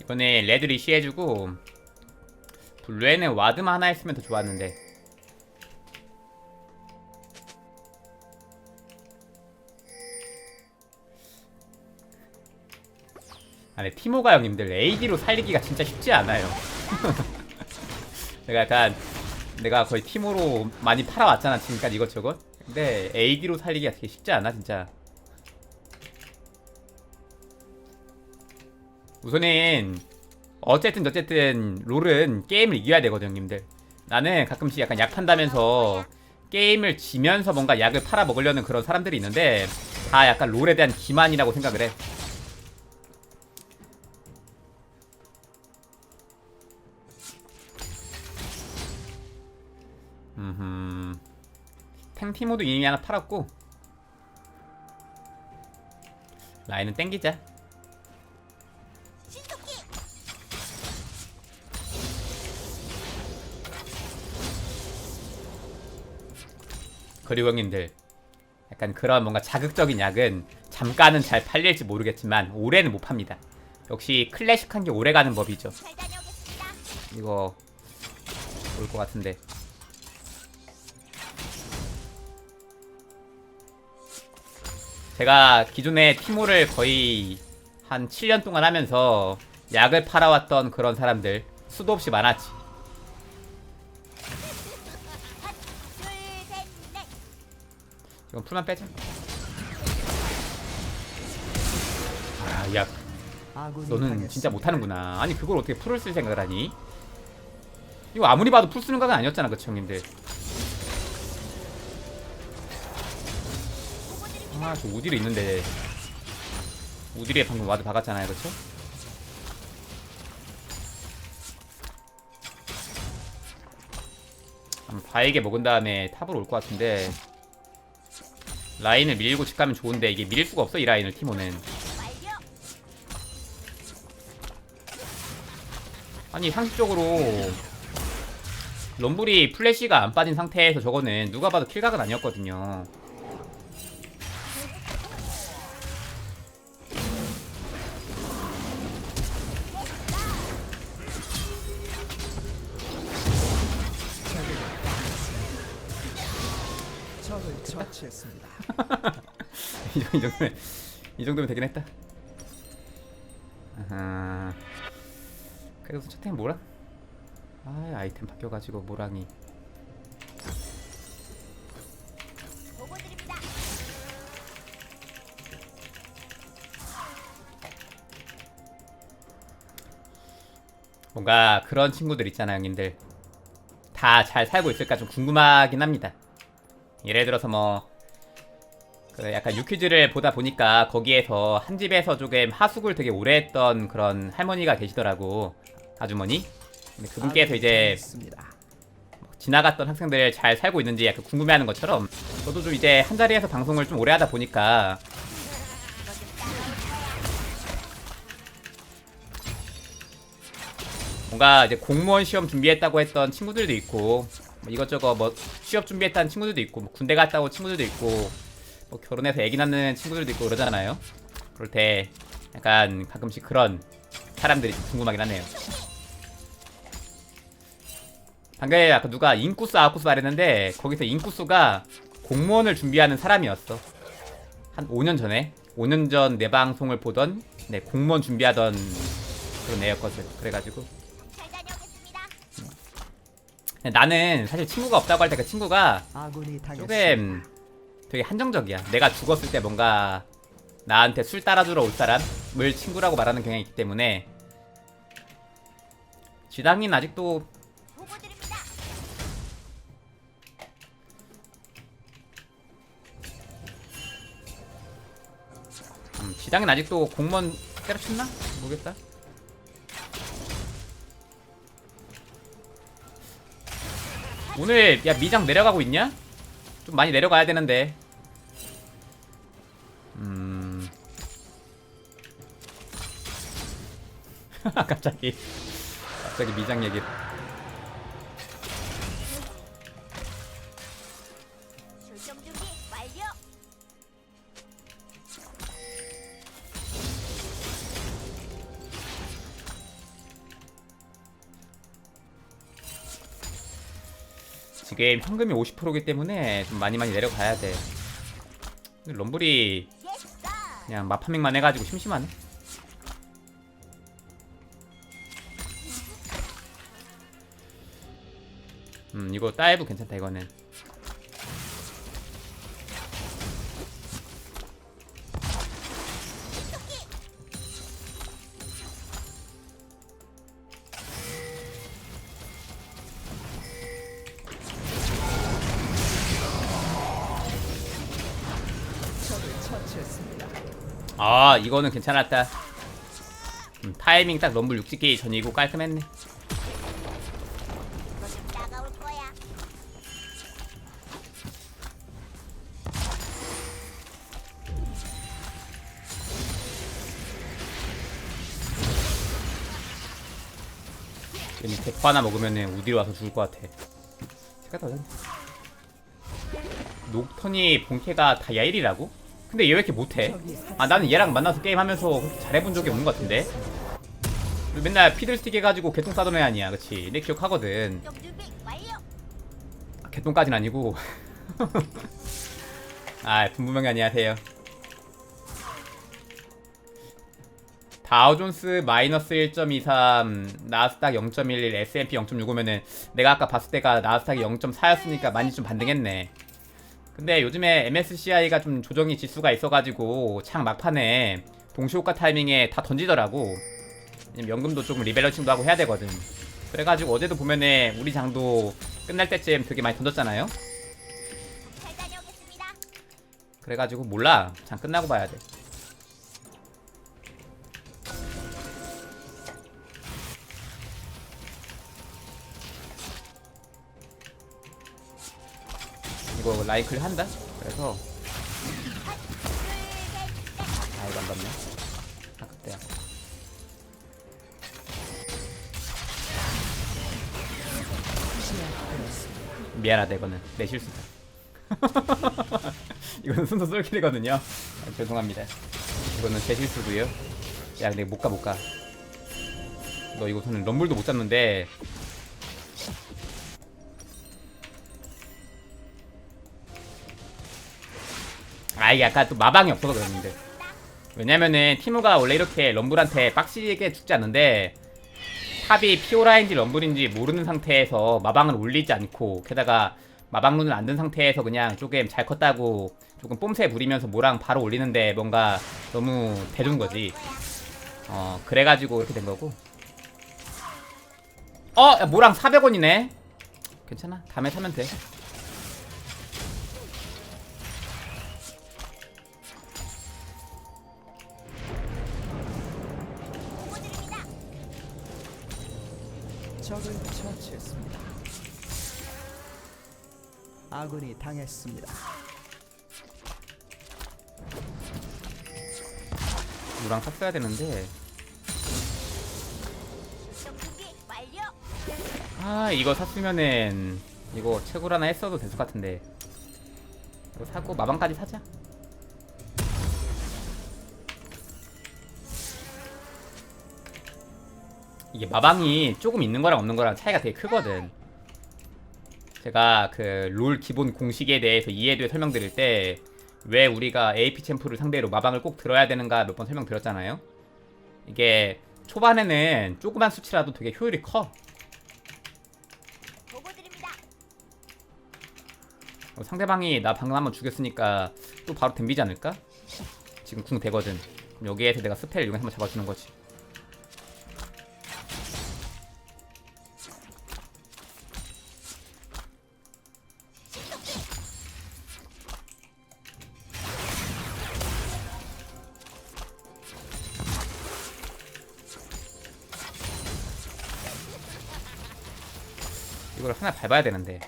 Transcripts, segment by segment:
이번에 레드 리시 해주고 블루에는 와드만 하나 했으면 더 좋았는데. 아니 티모가 형님들 AD로 살리기가 진짜 쉽지 않아요. 내가 약간 내가 거의 티모로 많이 팔아왔잖아 지금까지 이것저것. 근데 AD로 살리기가 되게 쉽지 않아 진짜 우선은 어쨌든 어쨌든 롤은 게임을 이겨야 되거든 형님들. 나는 가끔씩 약간 약 판다면서 게임을 지면서 뭔가 약을 팔아 먹으려는 그런 사람들이 있는데 다 약간 롤에 대한 기만이라고 생각을 해. 음흠. 탱티모도 이미 하나 팔았고. 라인은 땡기자 그리고 형님들 약간 그런 뭔가 자극적인 약은 잠깐은 잘 팔릴지 모르겠지만 오래는 못 팝니다. 역시 클래식한 게 오래 가는 법이죠. 이거 올 것 같은데. 제가 기존에 티모를 거의 한 7년 동안 하면서 약을 팔아왔던 그런 사람들 수도 없이 많았지 이건 풀만 빼자. 아 야. 너는 진짜 못하는구나. 아니 그걸 어떻게 풀을 쓸 생각을 하니? 이거 아무리 봐도 풀 쓰는 각은 아니었잖아 그쵸 형님들? 아 저 우디르 있는데. 우디르에 방금 와드 박았잖아요 그쵸? 한번 바에게 먹은 다음에 탑으로 올 것 같은데 라인을 밀고 집 가면 좋은데 이게 밀 수가 없어 이 라인을 티모는. 아니 상식적으로 럼블이 플래시가 안 빠진 상태에서 저거는 누가 봐도 킬각은 아니었거든요 처치했습니다. 이 정도- 이 정도면 이 정도면 되긴 했다 아하. 그래서 첫템 뭐라? 아 아이템 바뀌어가지고 모랑이 보고 드립니다. 뭔가 그런 친구들 있잖아요, 형님들. 다 잘 살고 있을까 좀 궁금하긴 합니다. 예를 들어서 뭐, 그 약간 유퀴즈를 보다 보니까 거기에서 한 집에서 조금 하숙을 되게 오래 했던 그런 할머니가 계시더라고. 아주머니. 근데 그분께서 이제 있습니다. 지나갔던 학생들 잘 살고 있는지 약간 궁금해하는 것처럼 저도 좀 이제 한 자리에서 방송을 좀 오래 하다 보니까 뭔가 이제 공무원 시험 준비했다고 했던 친구들도 있고 뭐 이것저것 뭐 취업 준비했다는 친구들도 있고 뭐 군대 갔다 온 친구들도 있고 뭐 결혼해서 애기 낳는 친구들도 있고 그러잖아요. 그럴 때 약간 가끔씩 그런 사람들이 좀 궁금하긴 하네요. 방금 아까 누가 인쿠스 아쿠스 말했는데 거기서 인쿠스가 공무원을 준비하는 사람이었어. 한 5년 전에 5년 전 내 방송을 보던 네 공무원 준비하던 그런 애였거든. 그래가지고. 나는 사실 친구가 없다고 할 때 그 친구가. 조금 되게 한정적이야. 내가 죽었을 때 뭔가 나한테 술 따라주러 올 사람을 친구라고 말하는 경향이 있기 때문에 지당인 아직도. 음, 지당인 아직도 공무원 때려쳤나? 모르겠다. 오늘 야 미장 내려가고 있냐? 좀 많이 내려가야 되는데. 음. 갑자기 갑자기 미장 얘기. 출 지금 현금이 50%이기 때문에 좀 많이 많이 내려가야 돼. 근데 럼블이. 그냥 마파밍만 해가지고 심심하네. 음 이거 다이브 괜찮다 이거는. 이거는 괜찮았다. 음, 타이밍 딱 럼블 60개 전이고 깔끔했네. 괜히 대포 하나 먹으면은 우디로 와서 죽을 것 같아. 녹턴이 본캐가 다 야일이라고? 근데 얘 왜 이렇게 못해? 아 나는 얘랑 만나서 게임하면서 잘해본 적이 없는 것 같은데? 맨날 피들스틱 해가지고 개똥 싸던 애 아니야 그치? 내 기억하거든. 아, 개똥까진 아니고 아 분부명이 안녕하세요 다우존스 마이너스 1.23 나스닥 0.11 S&P 0.65면은 내가 아까 봤을 때가 나스닥이 0.4였으니까 많이 좀 반등했네 근데 요즘에 MSCI가 좀 조정이 지수가 있어가지고 창 막판에 동시호가 타이밍에 다 던지더라고. 연금도 조금 리밸런싱도 하고 해야 되거든. 그래가지고 어제도 보면은 우리 장도 끝날 때쯤 되게 많이 던졌잖아요. 그래가지고 몰라. 장 끝나고 봐야 돼 라이클 한다? 그래서 아 이거 안 봤네. 아 그때야 미안하다 이거는. 내 실수다. 이거는 순서 쏠킬이거든요. 아, 죄송합니다. 이거는 제 실수고요. 야 근데 못 가 못 가. 너 이거 저는 럼블도 못 잡는데 아 이게 아까 또 마방이 없어서 그랬는데. 왜냐면은 티무가 원래 이렇게 럼블한테 빡시게 죽지 않는데 탑이 피오라인지 럼블인지 모르는 상태에서 마방을 올리지 않고 게다가 마방룬을 안 든 상태에서 그냥 조금 잘 컸다고 조금 뽐새 부리면서 모랑 바로 올리는데 뭔가 너무 대준 거지. 어 그래가지고 이렇게 된 거고. 어 야, 모랑 400원이네. 괜찮아. 다음에 사면 돼 아군이 당했습니다. 모랑 샀어야 되는데. 아 이거 샀으면은 이거 채굴 하나 했어도 됐을 것 같은데 이거 사고 마방까지 사자 이게 마방이 조금 있는 거랑 없는 거랑 차이가 되게 크거든 제가 그 롤 기본 공식에 대해서 이해도에 설명드릴 때 왜 우리가 AP 챔프를 상대로 마방을 꼭 들어야 되는가 몇 번 설명드렸잖아요 이게 초반에는 조그만 수치라도 되게 효율이 커. 어, 상대방이 나 방금 한번 죽였으니까 또 바로 덤비지 않을까? 지금 궁 되거든. 그럼 여기에서 내가 스펠 이용해서 한번 잡아주는 거지. 이걸 하나 밟아야 되는데.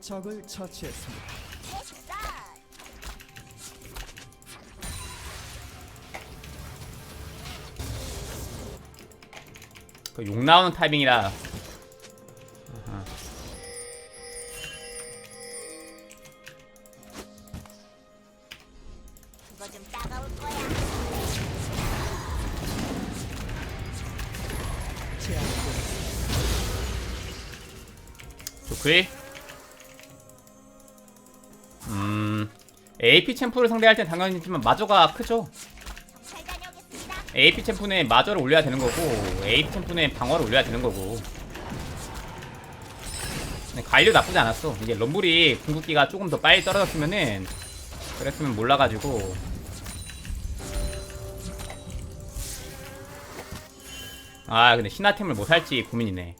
적을 처치했습니다. 그 욕 나오는 타이밍이라. AP 챔프를 상대할 땐 당연히지만 마저가 크죠. AP 챔프는 마저를 올려야 되는 거고 AP 챔프는 방어를 올려야 되는 거고. 관료 나쁘지 않았어. 이게 럼블이 궁극기가 조금 더 빨리 떨어졌으면은 그랬으면 몰라가지고. 아 근데 신화템을 뭐 살지. 고민이네.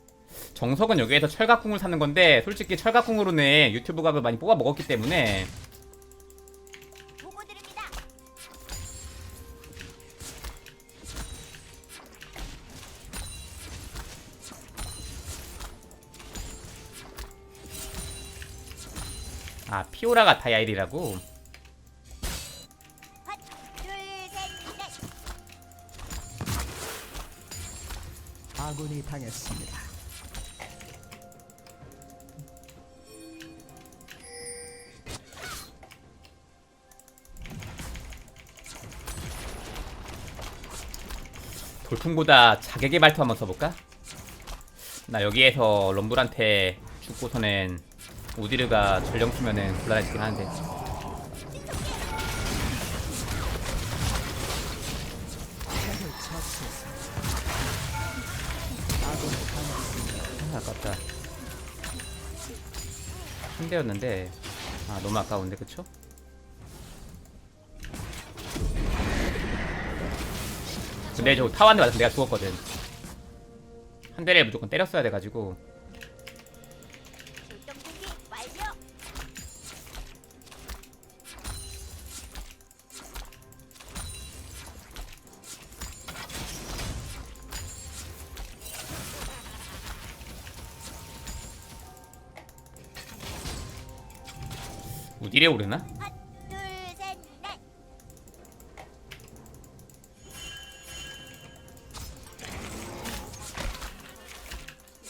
정석은 여기에서 철갑궁을 사는 건데 솔직히 철갑궁으로는 유튜브 각을 많이 뽑아 먹었기 때문에 피오라가 다이아일이라고. 아군이 당했습니다. 돌풍보다 자객의 발톱 한번 써볼까? 나 여기에서 럼블한테 죽고서는 우디르가 전령 쓰면은 곤란해지긴 하는데. 아, 아깝다 힘대였는데 아 너무 아까운데 그쵸? 근데 저 맞으면 내가 죽었거든 한 대를 무조건 때렸어야 돼가지고 우디레 오르나?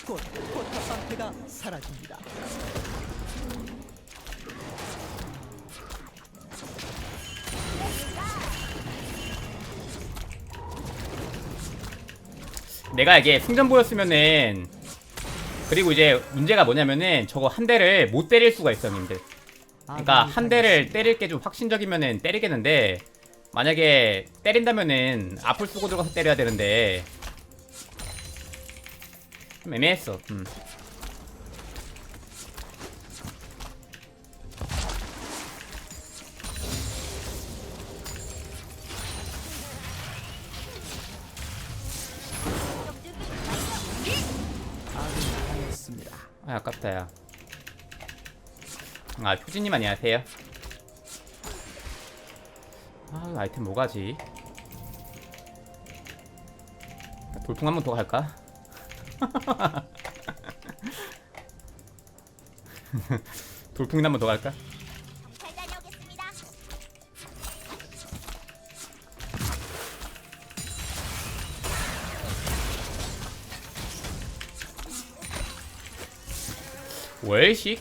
곧 포탑 상태가 사라집니다. 내가 이게 승전보였으면은 그리고 이제 문제가 뭐냐면은 저거 한 대를 못 때릴 수가 있어 님들 그러니까 아군이 한 대를. 때릴 게 좀 확신적이면은 때리겠는데 만약에 때린다면은 앞을 쓰고 들어가서 때려야 되는데 좀 애매했어 음. 아군이 당했습니다. 아 아깝다 야. 아 효진님 안녕하세요. 아 아이템 뭐가지? 돌풍 한 번 더 갈까? 돌풍이 한번 더 갈까? 월식?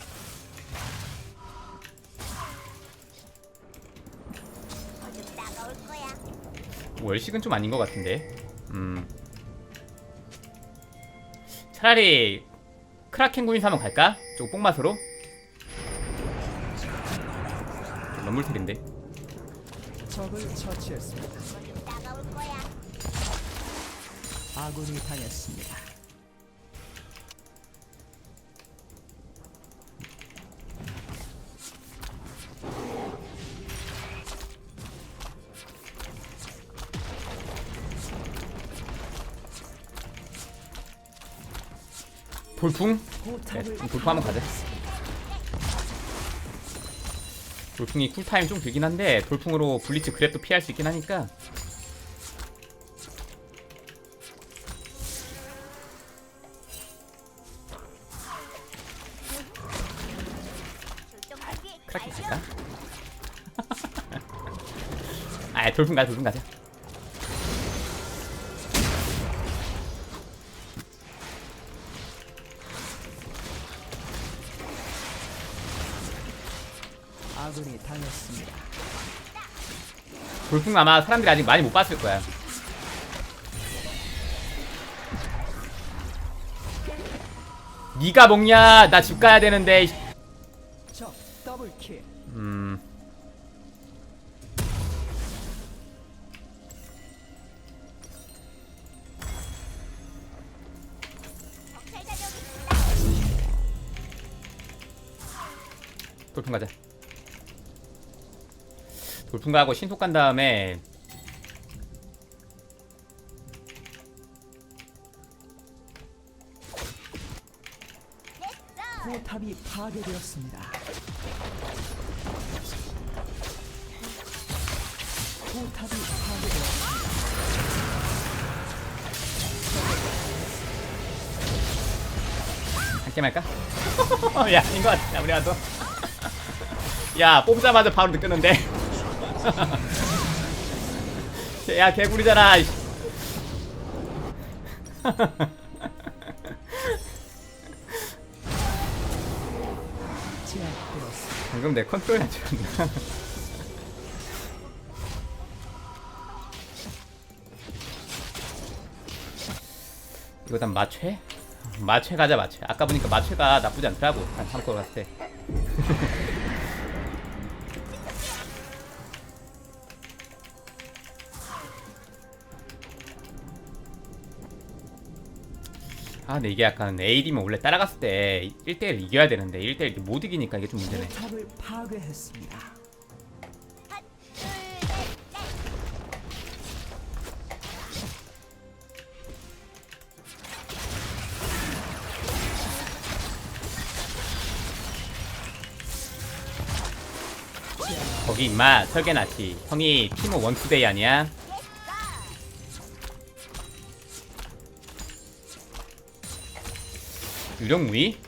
월식은 좀 아닌 것 같은데. 음. 차라리 크라켄 구인사 한번 갈까? 조금 뽕맛으로? 럼물틀인데. 적을 처치했습니다. 아군이 당했습니다. 돌풍? 네, 포탑을 그럼 돌풍 한번 가자. 돌풍이 쿨타임 좀 길긴 한데 돌풍으로 블리츠 그랩도 피할 수 있긴 하니까 크라켄 완료. 갈까? 아 돌풍 가자 돌풍 가자 돌풍 아마 사람들이 아직 많이 못 봤을 거야. 니가 먹냐? 나 집 가야 되는데. 음. 돌풍 가자. 돌풍 가고 신속 간 다음에 포탑이 파괴되었습니다. 포탑이 파괴되었습니다. 함께 말까? 야, 인것 같아. 우리 와도. 야, 뽑자마자 바로 느꼈는데. 야, 개구리잖아. 이씨. 방금 내 컨트롤 해주었나? 이거 난 마취? 마취 가자 마취 아까 보니까 마취가 나쁘지 않더라고 한 3코어 갔을 때 아 근데 이게 약간 AD면 원래 따라갔을 때 1대1 이겨야 되는데 1대1 못 이기니까 이게 좀 문제네 포탑을 파괴했습니다. 거기 임마 설계나치 형이 티모 원투데이 아니야? 유령 무이?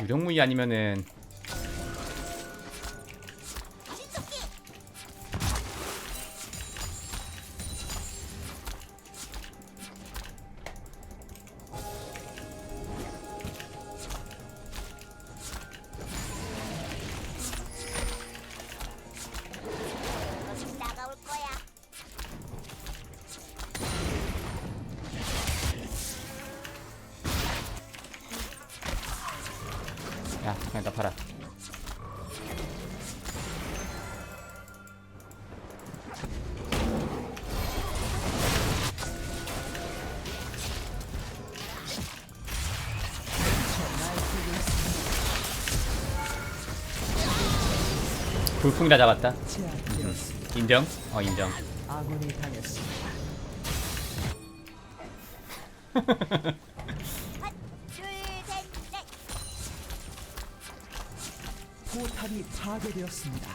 유령 무이 아니면은 돌풍이라 잡았다. 인정? 어 인정 아군이 당했습니다. 포탑이 파괴되었습니다.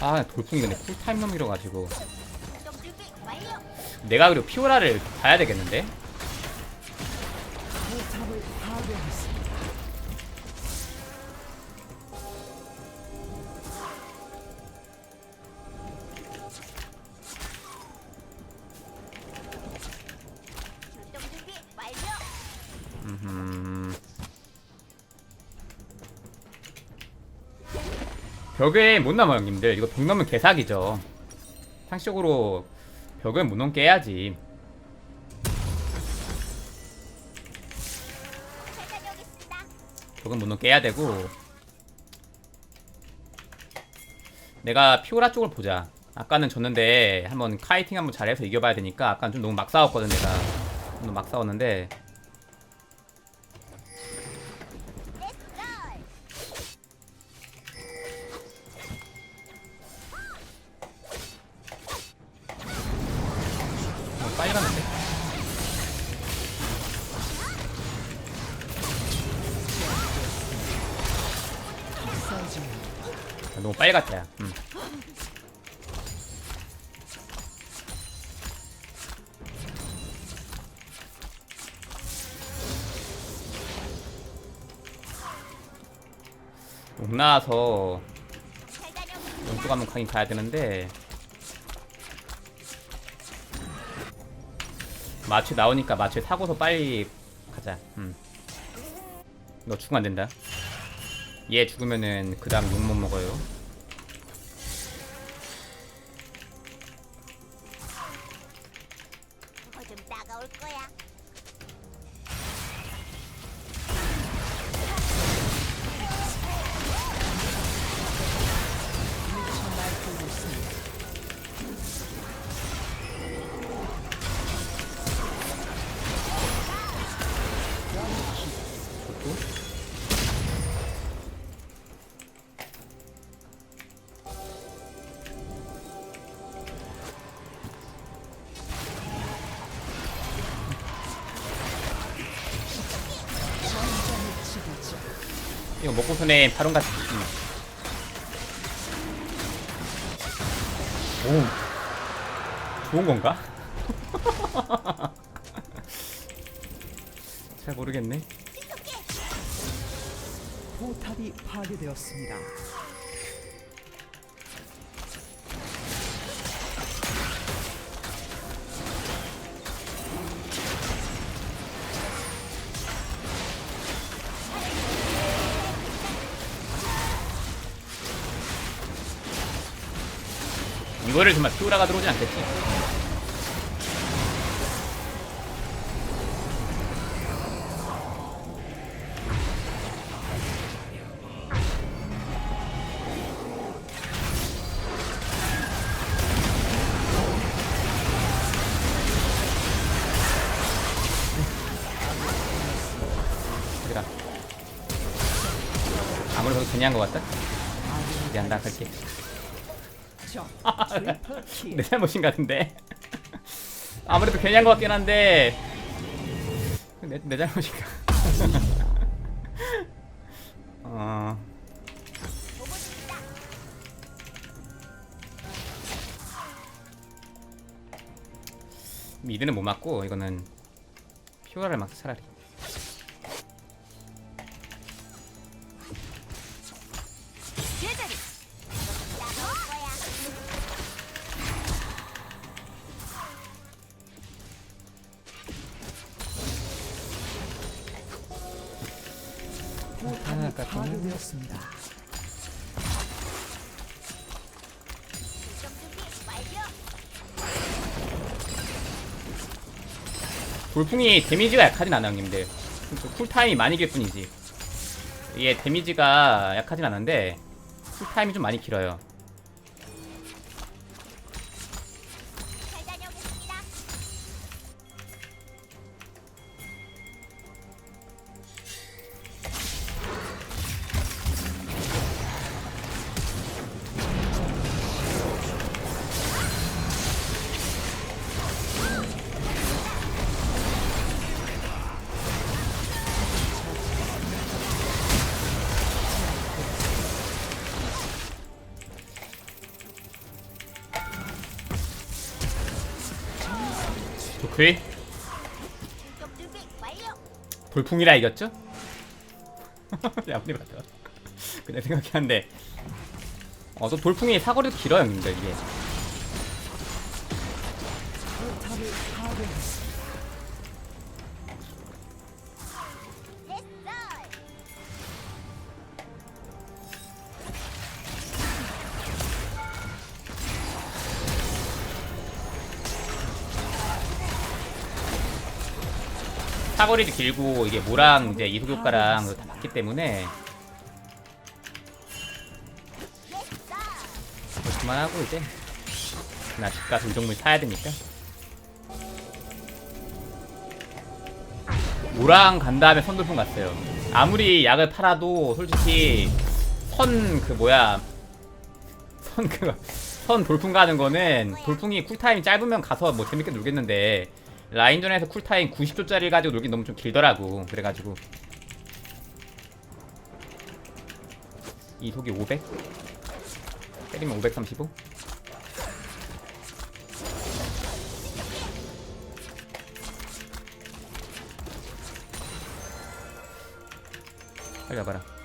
아 돌풍이 근데 쿨타임 넘기려 가지고 출동 준비 완료. 내가 그리고 피오라를 봐야 되겠는데? 음. 벽에 못 넘어 형님들 이거 벽 넘으면 개사기죠 상식적으로 벽을 잘 다녀오겠습니다. 벽은 못 넘게 해야 되고. 내가 피오라 쪽을 보자. 아까는 졌는데 한번 카이팅 한번 잘해서 이겨봐야 되니까 아까 좀 너무 막 싸웠거든 내가. 너무 막 싸웠는데 너무 빨리 갔다 야 음. 못 나와서. 왼쪽 한번 가긴 가야 되는데 마취 나오니까 마취 사고서 빨리 가자 음. 너 죽으면 안 된다 얘 죽으면은 그 다음 욕 못 먹어요 먹고선에 바론 같이 오 좋은 건가? 잘 모르겠네. 포탑이 파괴되었습니다. 이거를 정말 피오라가 들어오진 않겠지. 아무래도 괜히 한 것 같다. 내 잘못인 것 같은데. 아무래도 괜히 한 것 같긴 한데. 내, 내 잘못인가? 어... 미드는 못 맞고 이거는 피오라를 막자 차라리. 돌풍이 데미지가 약하진 않아 형님들. 좀 쿨타임이 많이 길 뿐이지. 이게 데미지가 약하진 않은데 쿨타임이 좀 많이 길어요 돌풍이라 이겼죠? 아무리 봐도. 그냥 생각했는데 어또 돌풍이 사거리도 길어요 형님들 이게 사거리도 길고 이게 모랑 이제 이속 효과랑 다 맞기 때문에. 뭐 그만하고 이제 나 집가서 우정물 사야 되니까 모랑 간 다음에 선돌풍 갔어요 아무리 약을 팔아도 솔직히 선 그 뭐야 선 그 선 돌풍 가는 거는 돌풍이 쿨타임이 짧으면 가서 뭐 재밌게 놀겠는데 라인전에서 쿨타임 90초짜리 가지고 놀긴 너무 좀 길더라고 그래가지고 이 속이 500? 때리면 535? 빨리 와봐라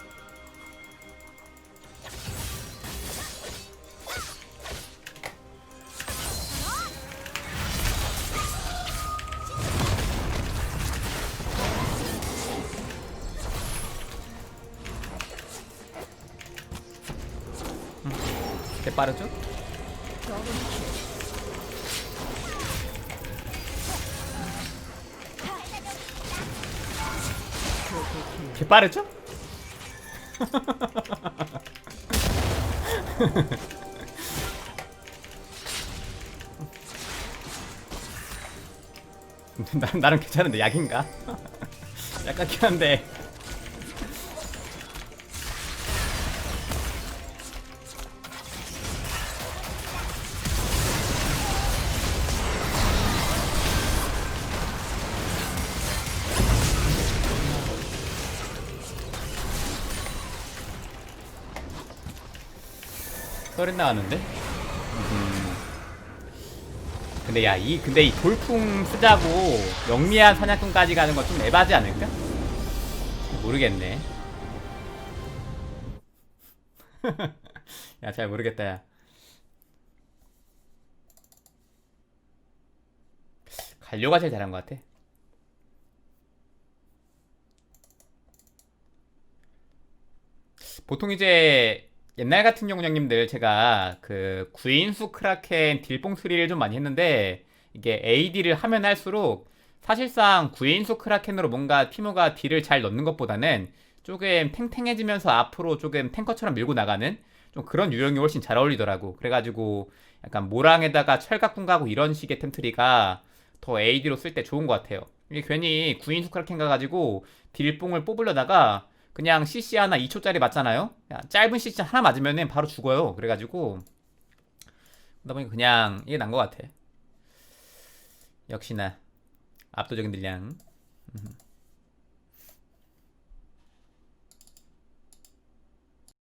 빠르죠? 개 빠르죠? 나, 나름 괜찮은데 약인가? 약간 긴 한데 썰은 나왔는데? 음. 근데 야, 이, 근데 이 돌풍 쓰자고 영리한 사냥꾼까지 가는 건 좀 에바지 않을까? 모르겠네. 야, 잘 모르겠다, 야. 갈료가 제일 잘한 것 같아. 보통 이제 옛날 같은 경우 형님들 제가 그 구인수 크라켄 딜뽕 트리를 좀 많이 했는데 이게 AD를 하면 할수록 사실상 구인수 크라켄으로 뭔가 티모가 딜을 잘 넣는 것보다는 조금 탱탱해지면서 앞으로 조금 탱커처럼 밀고 나가는 좀 그런 유형이 훨씬 잘 어울리더라고. 그래가지고 약간 모랑에다가 철갑군 가고 이런 식의 템트리가 더 AD로 쓸 때 좋은 것 같아요. 이게 괜히 구인수 크라켄 가가지고 딜뽕을 뽑으려다가 그냥 CC 하나 2초짜리 맞잖아요? 야, 짧은 CC 하나 맞으면은 바로 죽어요. 그래가지고 그러다 보니까 그냥 이게 난 것 같아. 역시나 압도적인. 음.